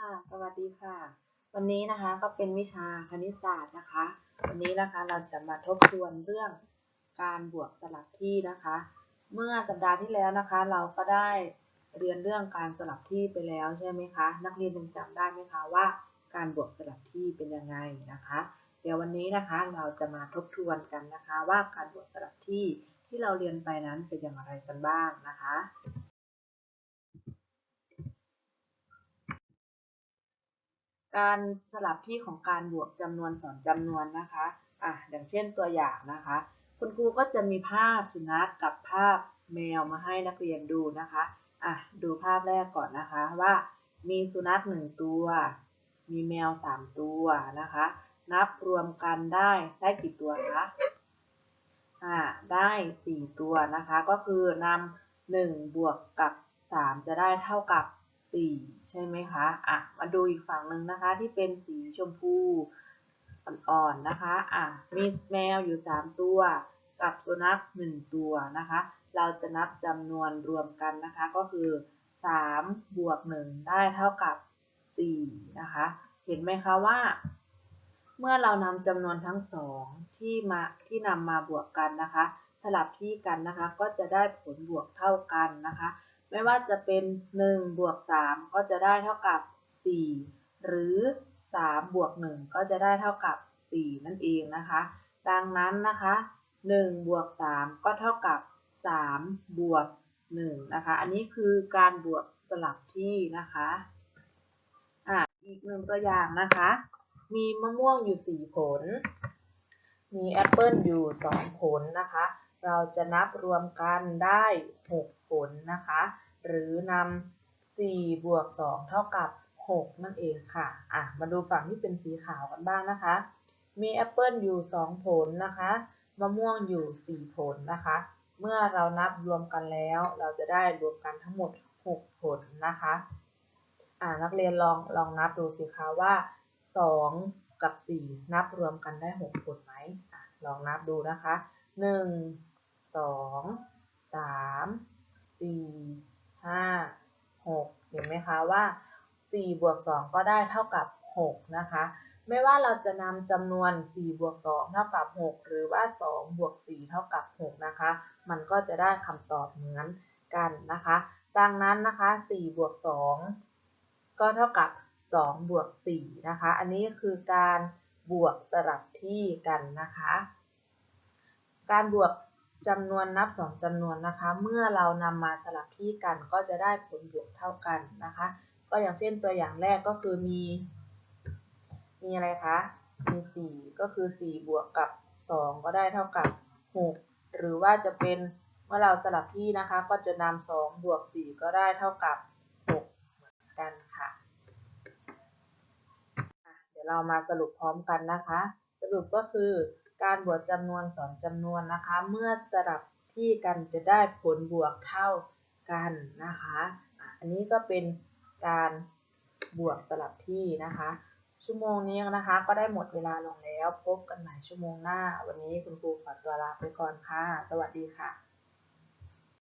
ค่ะ สวัสดีค่ะ วันนี้นะคะก็เป็นวิชาคณิตศาสตร์นะคะ วันนี้นะคะเราจะมาทบทวนเรื่องการบวกสลับที่นะคะ เมื่อสัปดาห์ที่แล้วนะคะ เราก็ได้เรียนเรื่องการสลับที่ไปแล้วใช่ไหมคะ นักเรียนยังจำได้ไหมคะว่า การบวกสลับที่เป็นยังไงนะคะ เดี๋ยววันนี้นะคะเราจะมาทบทวนกันนะคะ ว่าการบวกสลับที่ที่เราเรียนไปนั้นเป็นอย่างไรกันบ้างนะคะ การสลับที่ของการบวกจำนวนสองจำนวนนะคะอะอย่างเช่นตัวอย่างนะคะ คุณครูก็จะมีภาพสุนัขกับภาพแมวมาให้นักเรียนดูนะคะอะดูภาพแรกก่อนนะคะว่า มีสุนัขหนึ่งตัว มีแมวสามตัวนะคะ นับรวมกันได้ได้กี่ตัวคะอ่าได้สี่ตัวนะคะ ก็คือนำหนึ่งบวกกับสามจะได้เท่ากับสี่ ใช่ไหมคะอะมาดูอีกฝั่งหนึ่งนะคะ ที่เป็นสีชมพูอ่อนๆนะคะอะมีแมวอยู่สามตัว กับสุนัขหนึ่งตัวนะคะ เราจะนับจำนวนรวมกันนะคะ ก็คือสามบวกหนึ่งได้เท่ากับสี่นะคะ เห็นไหมคะว่า เมื่อเรานำจำนวนทั้งสองที่มาที่นำมาบวกกันนะคะ สลับที่กันนะคะ ก็จะได้ผลบวกเท่ากันนะคะ ไม่ว่าจะเป็น 1 บวก 3 ก็จะได้เท่ากับ 4 หรือ 3 บวก 1 ก็จะได้เท่ากับ 4 นั่นเองนะคะ ดังนั้นนะคะ1บวก 3 ก็เท่ากับ 3 บวก 1 นะคะ อันนี้คือการบวกสลับที่นะคะอะอีกหนึ่งตัวอย่างนะคะ มีมะม่วงอยู่ 4 ผล มีแอปเปิลอยู่ 2 ผลนะคะ เราจะนับรวมกันได้ 6 ผลนะคะ หรือนำ4บวก2เท่ากับ 6 นั่นเองค่ะ อะ มาดูฝั่งที่เป็นสีขาวกันบ้างนะคะ มีแอปเปิลอยู่ 2 ผลนะคะ มะม่วงอยู่ 4 ผลนะคะ เมื่อเรานับรวมกันแล้ว เราจะได้รวมกันทั้งหมด 6 ผลนะคะ อ่า นักเรียนลองลองนับดูสิคะว่า 2 กับ 4 นับรวมกันได้ 6 ผลไหมอลองนับดูนะคะ 1 2 3 4 5 6เห็นไหมคะว่า4บวก2ก็ได้เท่ากับ6นะคะไม่ว่าเราจะนำจำนวน4บวก2เท่ากับ 6 หรือว่า2บวก4เท่ากับ6นะคะ มันก็จะได้คำตอบเหมือนกันนะคะ ดังนั้นนะคะ4บวก2ก็เท่ากับ2บวก4นะคะ อันนี้คือการบวกสลับที่กันนะคะ การบวก จำนวนนับสองจำนวนนะคะ เมื่อเรานำมาสลับที่กันก็จะได้ผลบวกเท่ากันนะคะ ก็อย่างเช่นตัวอย่างแรกก็คือมี มีอะไรคะ มี 4 ก็คือ 4 บวกกับ 2 ก็ได้เท่ากับ 6 หรือว่าจะเป็นเมื่อเราสลับที่นะคะ ก็จะนำ2บวก 4 ก็ได้เท่ากับ 6 เหมือนกันค่ะ เดี๋ยวเรามาสรุปพร้อมกันนะคะ สรุปก็คือ การบวกจำนวนสอนจำนวนนะคะ เมื่อสลับที่กันจะได้ผลบวกเท่ากันนะคะ อันนี้ก็เป็นการบวกสลับที่นะคะ ชั่วโมงนี้นะคะ ก็ได้หมดเวลาลงแล้ว พบกันใหม่ชั่วโมงหน้า วันนี้คุณครูขอตัวลาไปก่อนค่ะ สวัสดีค่ะ